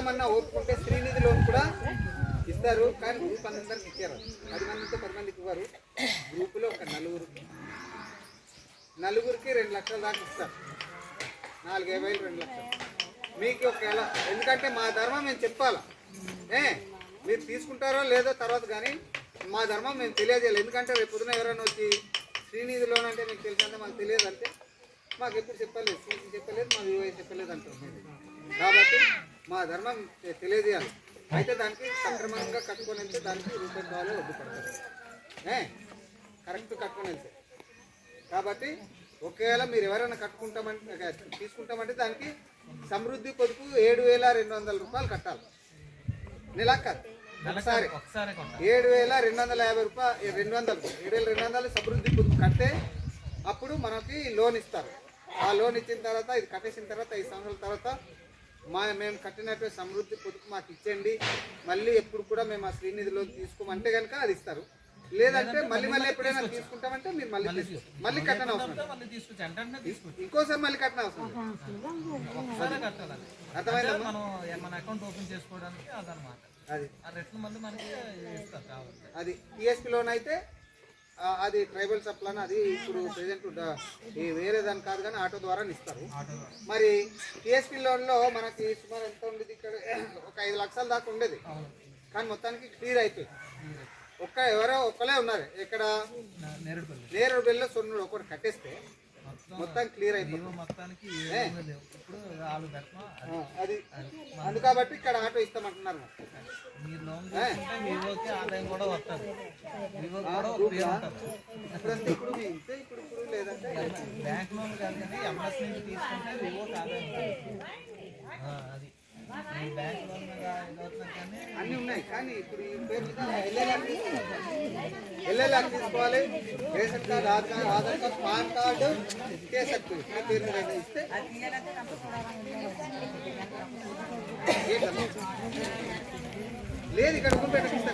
ఏమన్నా వరుకుంటే శ్రీనిధి లోన్ కూడా ఇస్తారు. కానీ గ్రూప్ అందరికి ఇచ్చారు. పది మందితో పది మందికి ఇవ్వరు. గ్రూపులో ఒక నలుగురు నలుగురికి రెండు లక్షల దాకా ఇస్తారు. నాలుగు వేలు రెండు లక్షలు. మీకు ఒకవేళ ఎందుకంటే మా ధర్మం మేము చెప్పాలా. ఏ మీరు తీసుకుంటారో లేదో తర్వాత కానీ మా ధర్మం మేము తెలియజేయాలి. ఎందుకంటే రేపు పొద్దున ఎవరైనా వచ్చి శ్రీనిధి లోన్ అంటే మీకు తెలిసిందంటే మాకు తెలియదు అంటే మాకు ఎప్పుడు చెప్పలేదు. సీసీ చెప్పలేదు మా వివై చెప్పలేదు అంటారు. కాబట్టి మా ధర్మం తెలియజేయాలి. అయితే దానికి సక్రమంగా కట్టుకొని వెళ్తే దానికి రూపాయి కావాలి వడ్డీ పడుతుంది ఏ? కరెక్ట్ కట్టుకొని వెళ్తే కాబట్టి ఒకవేళ మీరు ఎవరైనా కట్టుకుంటామంటే తీసుకుంటామంటే దానికి సమృద్ధి పొదుపు ఏడు వేల రెండు వందల రూపాయలు కట్టాలి. నెలకు కాదు. ఒకసారి. ఏడు వేల రెండు వందల యాభై రూపాయలు రెండు వందలు. ఏడు వేల రెండు వందలు సమృద్ధి పొదుపు కడితే అప్పుడు మనకి లోన్ ఇస్తారు. ఆ లోన్ ఇచ్చిన తర్వాత ఇది కట్టేసిన తర్వాత ఐదు సంవత్సరాల తర్వాత మా మేము కట్టినట్టు సమృద్ధి పొదుపు మాకు ఇచ్చేయండి. మళ్ళీ ఎప్పుడు కూడా మేము ఆ శ్రీనిధి లోన్ తీసుకోమంటే కనుక అది ఇస్తారు. లేదంటే మళ్ళీ మళ్ళీ ఎప్పుడైనా తీసుకుంటామంటే మీరు మళ్ళీ మళ్ళీ కట్టని అవసరం ఇంకోసారి మళ్ళీ కట్టని అవసరం అర్థమైందమ్మా అదనమాట అది. అది. టీఎస్పీ లోన్ అయితే అది ట్రైబల్ సప్లాన్ అది ఇప్పుడు ప్రెసెంట్ ఈ వేరే దాని కాదు కానీ ఆటో ద్వారా ఇస్తారు. ఆటో మరి టీఎస్పీ లోన్లో మనకి సుమారు ఎంత ఉండేది ఇక్కడ? ఒక ఐదు లక్షల దాకా ఉండేది. కానీ మొత్తానికి క్లియర్ అయిపోయింది. ఒక్క ఎవరో ఒక్కలే ఉన్నారు. ఇక్కడ నేరుడుపల్లి నేరు బిల్లు సొన్నుడు ఒకటి కట్టేస్తే మొత్తం క్లియర్ అయిపోయింది వివో మొత్తానికి ఇప్పుడు వాళ్ళు అది అందు కాబట్టి ఇక్కడ ఆటో ఇస్తామంటున్నారు మీరు. లోన్ తీసుకుంటే వివోకి ఆదాయం కూడా వస్తుంది. వివో ఇప్పుడు మీ ఇంతే ఇప్పుడు ఇప్పుడు లేదంటే బ్యాంక్ లోన్ కాదు కానీ ఎంఎస్ నుంచి తీసుకుంటే వివోకి ఆదాయం అది. బ్యాంక్ లోన్ అన్నీ ఉన్నాయి కానీ ఇప్పుడు ఈ పేరు ఎల్ఎల్ఆర్ తీసుకోవాలి. Ration card Aadhaar Aadhaar card PAN card cassette ఈ పేరు మీద ఇస్తే. లేదు ఇక్కడ గుంపెట్టకిస్తారు